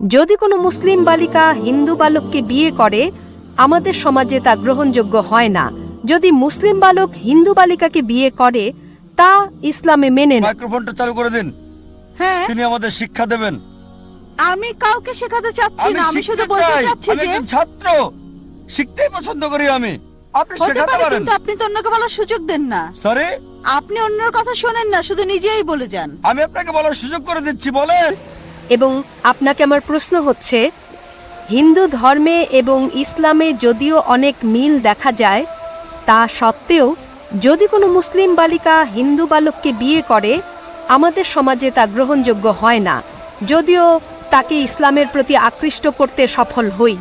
যদি কোনো মুসলিম বালিকা হিন্দু বালককে বিয়ে করে আমাদের সমাজে তা গ্রহণযোগ্য হয় না। যদি মুসলিম বালক হিন্দু বালিকাকে বিয়ে করে তা ইসলামে মেনে মাইক্রোফোনটা চালু করে দিন। হ্যাঁ। তিনি আমাদের শিক্ষা দেবেন। আমি কাউকে শেখাতে চাচ্ছি না আমি শুধু বলতে চাচ্ছি যে ছাত্র। শিখতেই পছন্দ করি আমি। আপনি শেখাতে পারেন। কিন্তু আপনি তো অন্যকে বলার সুযোগ দেন না। সরি আপনি অন্যের কথা শোনেন না শুধু নিজেই বলে যান। আমি আপনাকে বলার সুযোগ করে দিচ্ছি বলে এবং আপনাকে আমার প্রশ্ন হচ্ছে, হিন্দু ধর্মে এবং ইসলামে যদিও অনেক মিল দেখা যায়, তা সত্ত্বেও যদি কোনো মুসলিম বালিকা হিন্দু বালককে বিয়ে করে, আমাদের সমাজে তা গ্রহণযোগ্য হয় না। যদিও তাকে ইসলামের প্রতি আকৃষ্ট করতে সফল হই।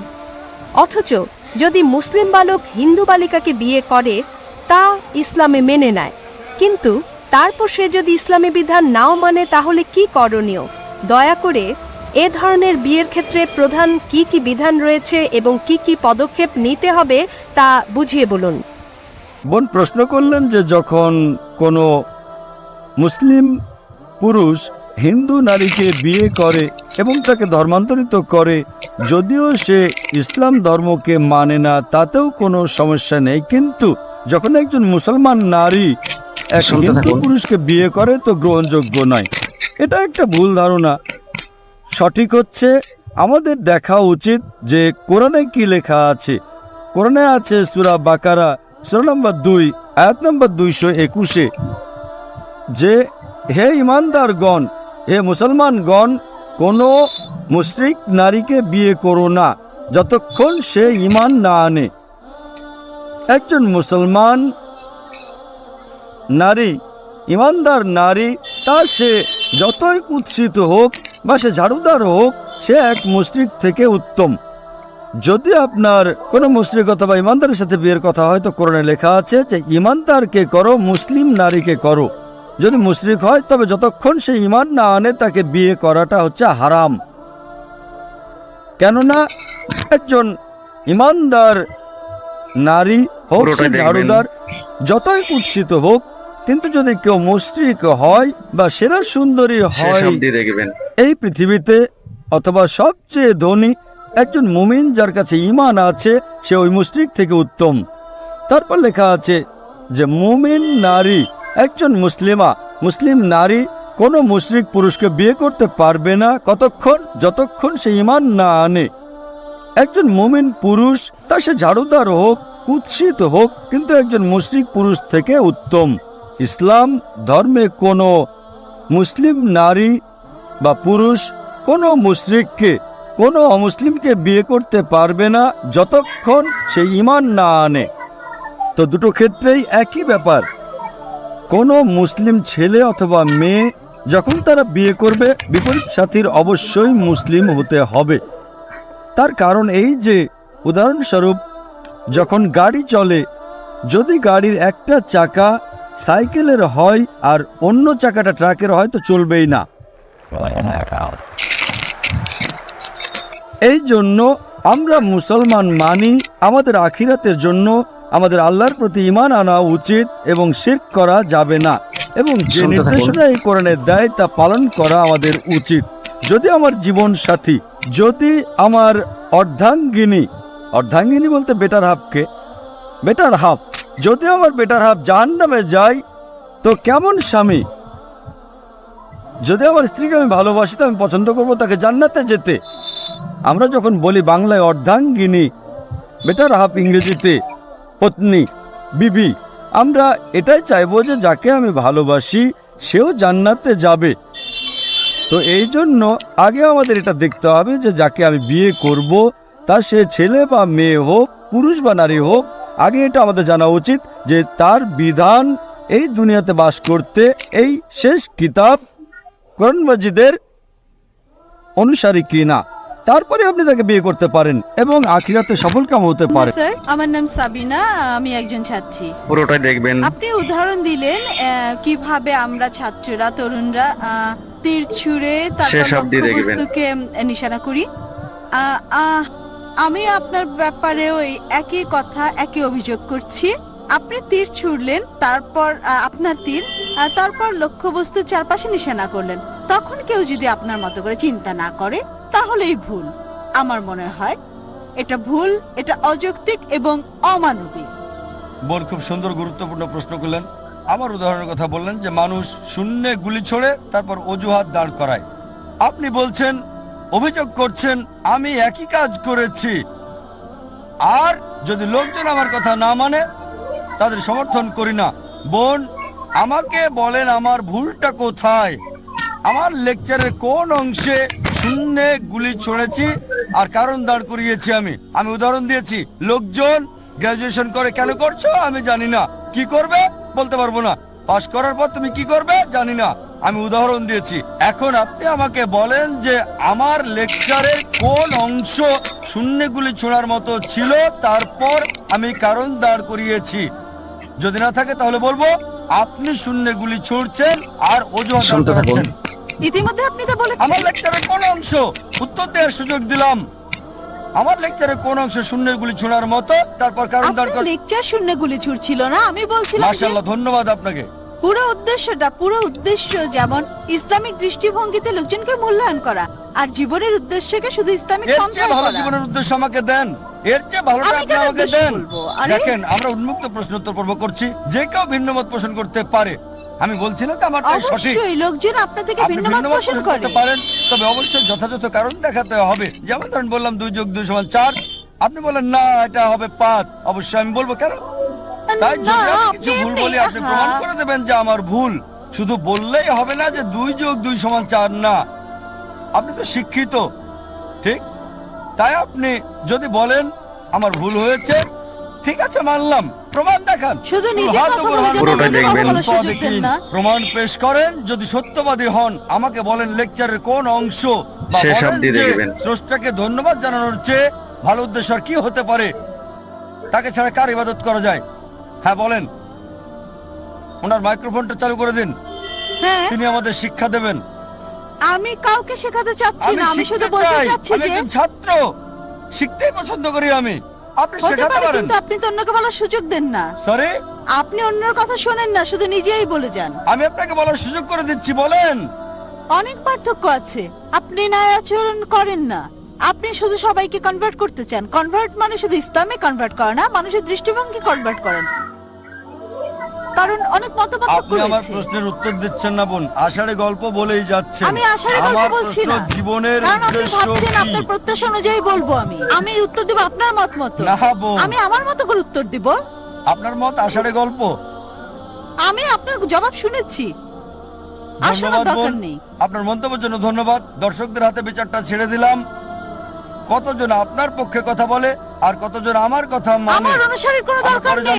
অথচ যদি মুসলিম বালক হিন্দু বালিকাকে বিয়ে করে, তা ইসলামে মেনে নেয়। কিন্তু তারপর সে যদি ইসলামী বিধান নাও মানে তাহলে কি করণীয়? দয়া করে এ ধরনের বিয়ের ক্ষেত্রে প্রধান কি কি বিধান রয়েছে এবং কি কি পদক্ষেপ নিতে হবে তা বুঝিয়ে বলুন। বোন প্রশ্ন করলেন যে যখন কোনো মুসলিম পুরুষ হিন্দু নারীকে বিয়ে করে এবং তাকে ধর্মান্তরিত করে যদিও সে ইসলাম ধর্মকে মানে না তাতেও কোনো সমস্যা নেই। কিন্তু যখন একজন মুসলমান নারী এক হিন্দু পুরুষকে বিয়ে করে তো গ্রহণযোগ্য নয়। এটা একটা ভুল ধারণা। সঠিক হচ্ছে আমাদের দেখা উচিত যে কোরআনে কি লেখা আছে। কোরআনে আছে সুরা বাকারা, সুরা নম্বর দুই, আয়াত নম্বর দুইশো একুশে। যে হে ইমানদারগণ, হে মুসলমানগণ, কোনো মুশরিক নারীকে বিয়ে করো না, যতক্ষণ সে ইমান না আনে। একজন মুসলমান নারী ইমানদার নারী তা সে যতই কুৎসিত হোক বা সে ঝাড়ুদার হোক সে এক মুশরিক থেকে উত্তম। যদি আপনার কোনো মুশরিক অথবা ইমানদারের সাথে বিয়ের কথা হয় তো কোরআনে লেখা আছে যে ইমানদারকে করো মুসলিম নারীকে করো। যদি মুশরিক হয় তবে যতক্ষণ সে ইমান না আনে তাকে বিয়ে করাটা হচ্ছে হারাম। কেননা একজন ইমানদার নারী হোক সে ঝাড়ুদার যতই কুৎসিত হোক কিন্তু যদি কেউ মুশরিক হয় বা সেরা সুন্দরী হয় দেখবেন। এই পৃথিবীতে অথবা সবচেয়ে ধনী একজন মুমিন যার কাছে ইমান আছে সে ওই মুশরিক থেকে উত্তম। তারপর লেখা আছে যে মুমিন নারী একজন মুসলিমা মুসলিম নারী কোনো মুশরিক পুরুষকে বিয়ে করতে পারবে না কতক্ষণ? যতক্ষণ সে ইমান না আনে। একজন মুমিন পুরুষ তা সে ঝাড়ুদার হোক কুৎসিত হোক কিন্তু একজন মুশরিক পুরুষ থেকে উত্তম। ইসলাম ধর্মে কোনো মুসলিম নারী বা পুরুষ, কোনো মুশরিককে, কোনো অমুসলিমকে বিয়ে করতে পারবে না যতক্ষণ সে ইমান না আনে। তো দুটো ক্ষেত্রেই একই ব্যাপার। কোনো মুসলিম ছেলে অথবা মেয়ে যখন তারা বিয়ে করবে, বিপরীত সাথীর অবশ্যই মুসলিম হতে হবে। তার কারণ এই যে, উদাহরণস্বরূপ, যখন গাড়ি চলে, যদি গাড়ির একটা চাকা সাইকেলের হয় আর অন্য চাকাটা ট্রাকের হয় তো চলবেই না। এই জন্য আমরা মুসলমান মানি আমাদের আখিরাতের জন্য আমাদের আল্লাহর প্রতি ইমান আনা উচিত এবং শির করা যাবে না এবং যে নির্দেশনা এই কোরআনে দেয় তা পালন করা আমাদের উচিত। যদি আমার জীবন সাথী যদি আমার অর্ধাঙ্গিনী অর্ধাঙ্গিনী বলতে বেটার হাফকে বেটার হাফ যদি আমার বেটার হাফ জাহান নামে যায়, তো কেমন স্বামী? যদি আমার স্ত্রীকে আমি ভালোবাসি, তো আমি পছন্দ করব তাকে জান্নাতে যেতে। আমরা যখন বলি বাংলায় অর্ধাঙ্গিনী, বেটার হাফ ইংরেজিতে পত্নী, বিবি, আমরা এটাই চাইব যে যাকে আমি ভালোবাসি, সেও জান্নাতে যাবে। তো এই জন্য আগে আমাদের এটা দেখতে হবে যে যাকে আমি বিয়ে করব, তা সে ছেলে বা মেয়ে হোক, পুরুষ বা নারী হোক আগে এটা আমাদের জানা উচিত যে তার বিধান এই দুনিয়াতে বাস করতে এই শেষ কিতাব কোরআন মসজিদের অনুসারী কিনা। তারপরে আপনি তাকে বিয়ে করতে পারেন এবং আখিরাতে সফল কাম হতে পারে। স্যার আমার নাম সাবিনা আমি একজন ছাত্রী। পুরোটাই দেখবেন। আপনি উদাহরণ দিলেন আহ, কীভাবে আমরা ছাত্ররা তরুণরা আহ, তীর ছুঁড়ে অবধি লক্ষ্যবস্তুকে নিশানা করি। আহ, আহ, আমি আপনার ব্যাপারেও ওই একই কথা, একই অভিযোগ করছি। আপনি তীর ছুড়লেন, তারপর আপনার তীর তারপর লক্ষ্যবস্তুর চারপাশে নিশানা করলেন। তখন কেউ যদি আপনার মতো করে চিন্তা না করে, তাহলেই ভুল। আমার মনে হয় এটা ভুল, এটা অযৌক্তিক এবং অমানবিক। বোন, খুব সুন্দর, গুরুত্বপূর্ণ প্রশ্ন করলেন। আমার উদাহরণের কথা বললেন যে, মানুষ শূন্যে গুলি ছোড়ে, তারপর অজুহাত দাঁড় করায়। আপনি বলছেন অভিযোগ করছেন, আমি একই কাজ করেছি। আর যদি লোকজন আমার কথা না মানে তাদের সমর্থন করি না। বোন, আমাকে বলেন আমার ভুলটা কোথায়? আমার লেকচারের কোন অংশে শূন্যে গুলি ছড়েছি আর কারণ দাঁড় করিয়েছি আমি? আমি উদাহরণ দিয়েছি, লোকজন গ্রাজুয়েশন করে কেন করছ? আমি জানি না। কি করবে? বলতে পারব না। পাশ করার পর তুমি কি করবে? জানি না। আমি উদাহরণ দিয়েছি। এখন আপনি আমাকে বলেন যে আমার লেকচারের কোন অংশ শূন্যগুলি ছোড়ার মতো ছিল তারপর আমি কারণ দাঁড় করিয়েছি। যদি না থাকে তাহলে বলব আপনি শূন্যগুলি ছুড়ছেন আর অজুহাত ইতিমধ্যে আপনি তো বলেছেন। আমার লেকচারের কোন অংশ? উত্তর দেওয়ার সুযোগ দিলাম। আমার লেকচারের কোন অংশ শূন্যগুলি ছোড়ার মতো তারপর কারণ দাঁড় আপনার লেকচার শূন্য গুলি ছুটছিল না আমি বলছিলাম যে মাশাল্লাহ ধন্যবাদ আপনাকে। পুরো উদ্দেশ্যটা পুরো উদ্দেশ্য যেমন ইসলামিক দৃষ্টিভঙ্গিতে লোকজনকে মূল্যায়ন করা আর জীবনের উদ্দেশ্যকে শুধু ইসলামিক এর চেয়ে ভালো জীবনের উদ্দেশ্য আমাকে দেন। এর চেয়ে ভালোটা আমি আপনি কেন আমাকে উদ্দেশ্য দেন। বলব? আরে- দেখেন আমরা উন্মুক্ত প্রশ্ন উত্তর পর্ব করছি। যে কেউ ভিন্ন মত পোষণ করতে পারে আমি বলছি না যে আমারটাই সঠিক। অবশ্যই লোকজন আপনার থেকে আপনি ভিন্ন ভিন্ন মত পোষণ পোষণ করে। করতে পারেন তবে অবশ্যই যথাযথ কারণ দেখাতে হবে। যেমন ধরেন বললাম দুই যোগ দুই সমান চার। আপনি বলেন না এটা হবে পাঁচ। অবশ্যই আমি বলব কেন? তাই যদি আমি কিছু ভুল বলি আপনি প্রমাণ করে দেবেন যে আমার ভুল। শুধু বললেই হবে না যে দুই যোগ দুই সমান চার না। আপনি তো শিক্ষিত ঠিক? তাই আপনি যদি বলেন আমার ভুল হয়েছে ঠিক আছে মানলাম। প্রমাণ দেখান। শুধু নিজে প্রমাণ পেশ করেন? যদি সত্যবাদী হন আমাকে বলেন লেকচারের কোন অংশ বা। স্রষ্টাকে ধন্যবাদ জানানোর চেয়ে ভালো উদ্দেশ্য আর কি হতে পারে? তাকে ছাড়া কার ইবাদত করা যায়? হ্যাঁ বলেন। ওনার মাইক্রোফোনটা চালু করে দিন। হ্যাঁ। তিনি আমাদের শিক্ষা দেবেন। আমি কাউকে শেখাতে চাচ্ছি না আমি শুধু বলতে চাচ্ছি যে একজন ছাত্র। শিখতেই পছন্দ করি আমি। আপনি শেখাতে পারেন। কিন্তু আপনি তো অন্যকে বলার সুযোগ দেন না। সরি আপনি অন্যের কথা শোনেন না শুধু নিজেই বলে যান। আমি আপনাকে বলার সুযোগ করে দিচ্ছি বলেন। অনেক পার্থক্য আছে। আপনি ন্যায় আচরণ করেন না। আপনি শুধু সবাইকে কনভার্ট করতে চান। কনভার্ট মানে শুধু ইসলামে কনভার্ট করে না মানুষের দৃষ্টিভঙ্গি কনভার্ট করেন। কারণ অনেক মতপার্থক্য আপনি আমার রয়েছে প্রশ্নের উত্তর দিচ্ছেন না বোন। আষাঢ়ে গল্প বলেই আমি আশারে গল্প বলছি না। জীবনের উদ্দেশ্য কি? আপনার প্রত্যাশা অনুযায়ী বলব আমি। আমি উত্তর দেব আপনার মত মতো। না বোন। আমি আমার মতো করে উত্তর দিব? আপনার মত আষাঢ়ে গল্প? আমি আপনার জবাব শুনেছি। দরকার নেই। আপনার মন্তব্যের জন্য ধন্যবাদ। দর্শকদের হাতে বিচারটা ছেড়ে দিলাম। কতজন আপনার পক্ষে কথা বলে আর কতজন আমার কথা মানে? আমার কোনো দরকার নেই।